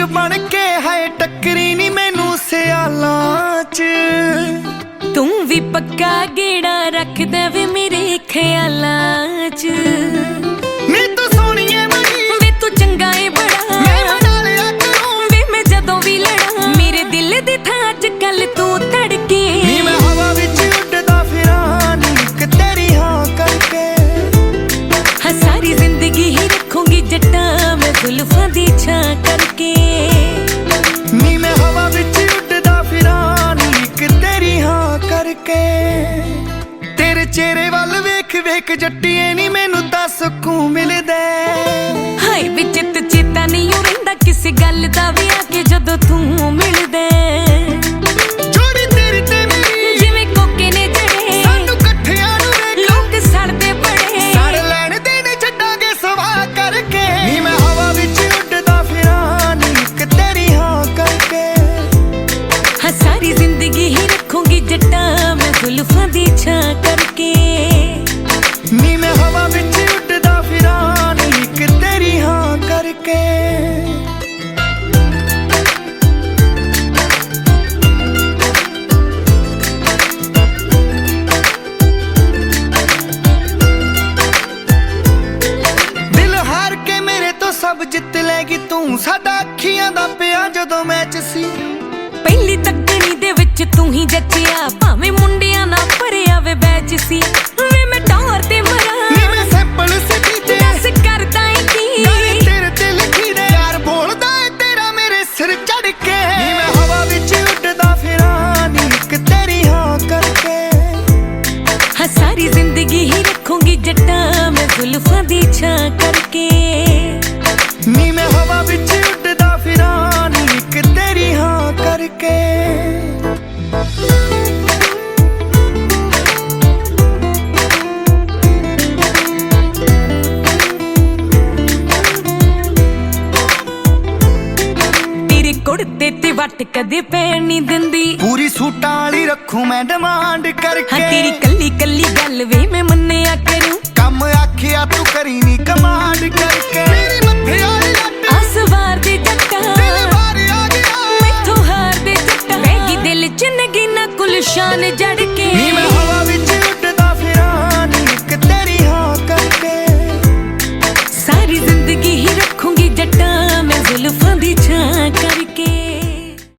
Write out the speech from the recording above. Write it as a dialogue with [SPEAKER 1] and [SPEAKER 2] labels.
[SPEAKER 1] ਸਿੰਘ ਬਣ ਕੇ ਹਾਏ, ਟੱਕਰੀ ਨਹੀਂ ਮੈਨੂੰ ਸਿਆਲਾਂ 'ਚ।
[SPEAKER 2] ਤੂੰ ਵੀ ਪੱਕਾ ਗੇੜਾ ਰੱਖਦਾ ਵੇ ਮੇਰੇ ਖਿਆਲਾਂ
[SPEAKER 1] ਕਰਕੇ ਤੇਰੇ ਚਿਹਰੇ ਵੱਲ ਵੇਖ ਵੇਖ ਜੱਟੀਏ ਨੀ ਮੈਨੂੰ ਤਾਂ ਸਕੂਨ ਮਿਲਦਾ।
[SPEAKER 2] ਹਾਏ ਵਿੱਚ ਤੇ ਚੇਤਾ ਨਹੀਂ ਰਹਿੰਦਾ ਕਿਸੇ ਗੱਲ ਦਾ ਵੀ ਆ ਕੇ ਜਦੋਂ ਤੂੰ ਮਿਲਦਾ। ਸਾਰੀ ਜ਼ਿੰਦਗੀ ਹੀ ਰੱਖੂੰਗੀ ਜੱਟਾਂ ਜ਼ੁਲਫਾਂ ਦੀ ਛਾਂ ਕਰਕੇ।
[SPEAKER 1] ਨੀ ਮੈਂ ਹਵਾ ਵਿੱਚ ਉੱਡਦਾ ਫਿਰਾਂ ਨੀ ਇੱਕ ਤੇਰੀ ਹਾਂ ਕਰਕੇ। ਦਿਲ ਹਾਰ ਕੇ ਮੇਰੇ ਤੋਂ ਸਭ ਜਿੱਤ ਲੈਗੀ ਤੂੰ ਸਾਡਾ ਅੱਖੀਆਂ ਦਾ ਪਿਆ ਜਦੋਂ ਮੈਚ ਸੀ।
[SPEAKER 2] ਪਹਿਲੀ ਤੱਕਣੀ ਦੇ ਵਿੱਚ ਤੂੰ ਹੀ ਜੱਚਿਆ ਭਾਵੇਂ ਮੁੰਡਿਆਂ ਜੱਟਾਂ ਮੈਂ ਜ਼ੁਲਫਾਂ ਦੀ ਛਾਂ ਕਰਕੇ ਕੁੜਤੇ ਤੇ ਵੱਟ ਕਦੇ ਪੈਣ ਨਹੀਂ ਦਿੰਦੀ
[SPEAKER 1] ਪੂਰੀ ਸੂਟਾਂ ਵਾਲੀ ਰੱਖੂ ਮੈਂ ਡਿਮਾਂਡ
[SPEAKER 2] ਹਾਂ ਤੇਰੀ
[SPEAKER 1] ਕਰਕੇ
[SPEAKER 2] ਕੱਲੀ ਕੱਲੀ ਗੱਲ ਵੇ ਮੈਂ ਮੰਨਿਆ ਕਰੂੰ
[SPEAKER 1] ਕੰਮ ਆਖਿਆ ਤੂੰ ਕਰੀ ਨੀ ਕਮਾਂਡ ਕਰਕੇ ਮੇਰੀ ਮੱਥੇ ਵਾਲੀ ਲੱਟ
[SPEAKER 2] ਆਸਵਾਰ ਦੇ ਜੱਟਾਂ
[SPEAKER 1] ਦਿਲ ਬਾਰ ਆ ਗਿਆ
[SPEAKER 2] ਮੈਥੋਂ ਹਾਰ ਦੇ ਜੱਟਾਂ ਵੈਗੀ ਦਿਲ ਚ ਨਗੀਨਾ ਕੁਲਸ਼ਾਨ ਜੜ ਕੇ
[SPEAKER 1] ਨੀ ਮੈਂ